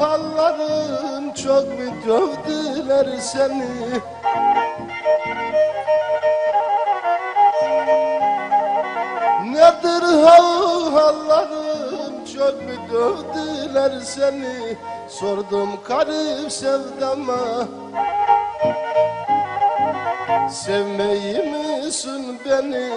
halların çok mu dövdüler seni. Nedir halların çok mu dövdüler seni. Sordum garip sevdama Sevmeyi misin beni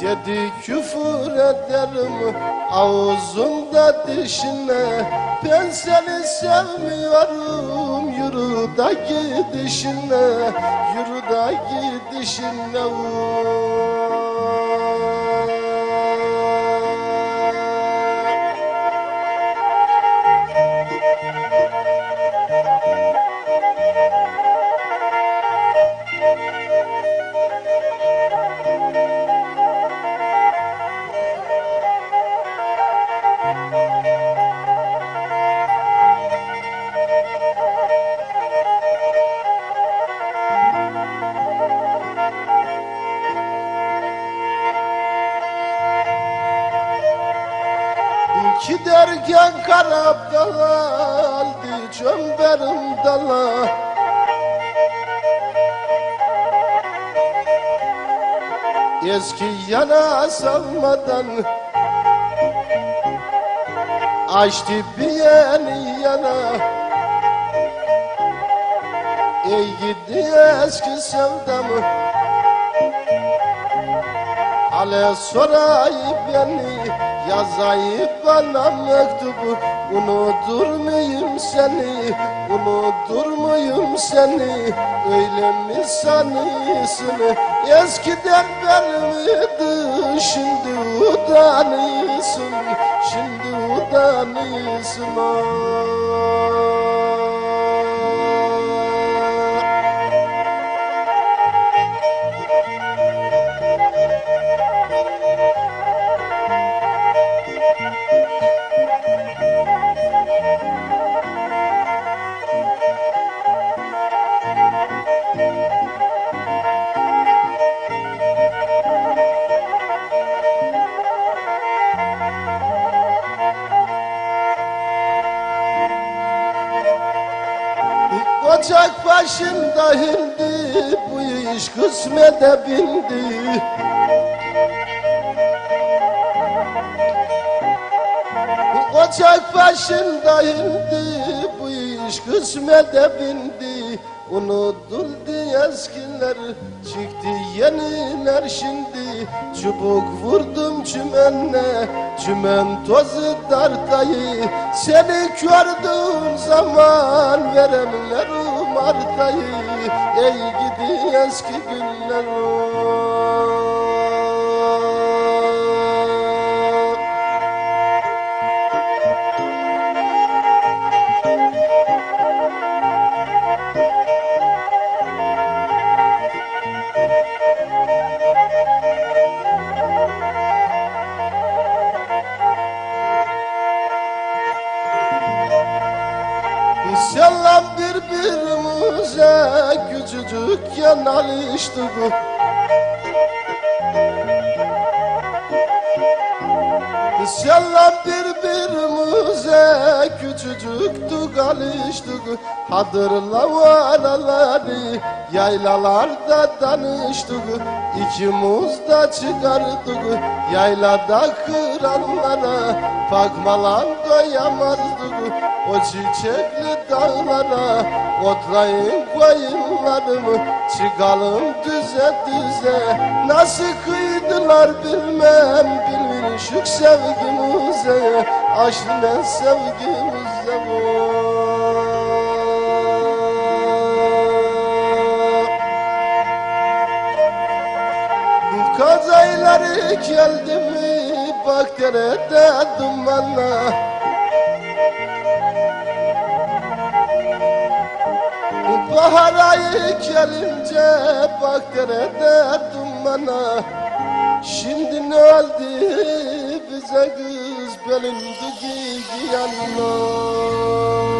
Dedi küfür ederim ağzımda dişine. Ben seni sevmiyorum yürü da gidişine Yürü da gidişine Giderken karab daldı çömberim dala. Eski yana salmadan Açtı bir yeni yana Ey gidi eski sevdamı Ale sorayı beni Yazayı bana mektubu Unutur seni? Unutur muyum seni? Öyle mi sanıyorsun? Eskiden ben miydi Şimdi utanıyorsun? Şimdi utanıyorsun ah. Ocak başında hindi Bu iş kısmete bindi Ocak başında hindi kısmete bindi Unutuldu eskiler. Çıktı yeniler şimdi. Çubuk vurdum çümenle Çümen tozu dartayı Seni gördüğüm zaman Veremlerim artayı Ey gidi eski günler Selam birbirimize küçücükken alıştık Selam birbirimize küçücüktük alıştık Hatırla varaları yaylalarda tanıştık İkimiz de çıkardık yaylada kıranlara Bakmalan doyamazdık. O çiçekli dağlara Otlayın koyunlarımı çıkalım düze düze. Nasıl kıydılar bilmem bilmişik sevgimize Aşk sevgimize bu Kazayları geldi mi bak derede dumanla Bahar ayı gelince bak derede dumana Şimdi kız belinde giyanlar